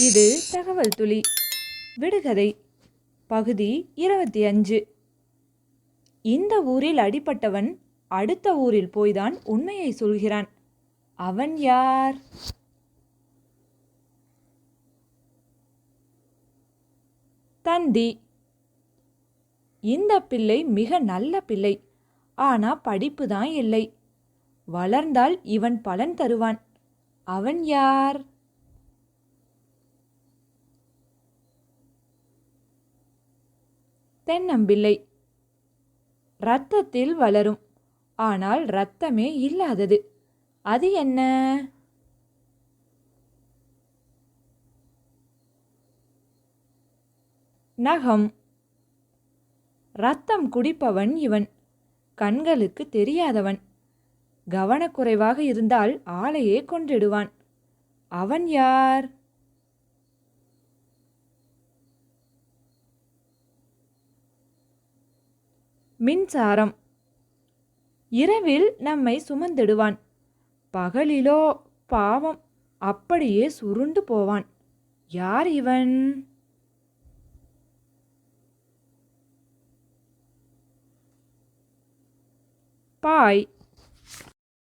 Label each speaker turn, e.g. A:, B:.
A: இது தகவல் துளி. விடுகதை பகுதி இருபத்தி அஞ்சு. இந்த ஊரில் அடிபட்டவன் அடுத்த ஊரில் போய்தான் உண்மையை சொல்கிறான். அவன் யார்? தந்தி. இந்த பிள்ளை மிக நல்ல பிள்ளை. ஆனா படிப்பு தான் இல்லை. வளர்ந்தால் இவன் பலன் தருவான். அவன் யார்? தென்னம்பிள்ளை. இரத்தத்தில் வளரும். ஆனால் இரத்தமே இல்லாதது. அது என்ன? நகம். ரத்தம் குடிப்பவன் இவன். கண்களுக்கு தெரியாதவன். கவனக்குறைவாக இருந்தால் ஆளையே கொன்றிடுவான். அவன் யார்? மின்சாரம். இரவில் நம்மை சுமந்திடுவான். பகலிலோ பாவம் அப்படியே சுருண்டு போவான். யார் இவன்? பாய்.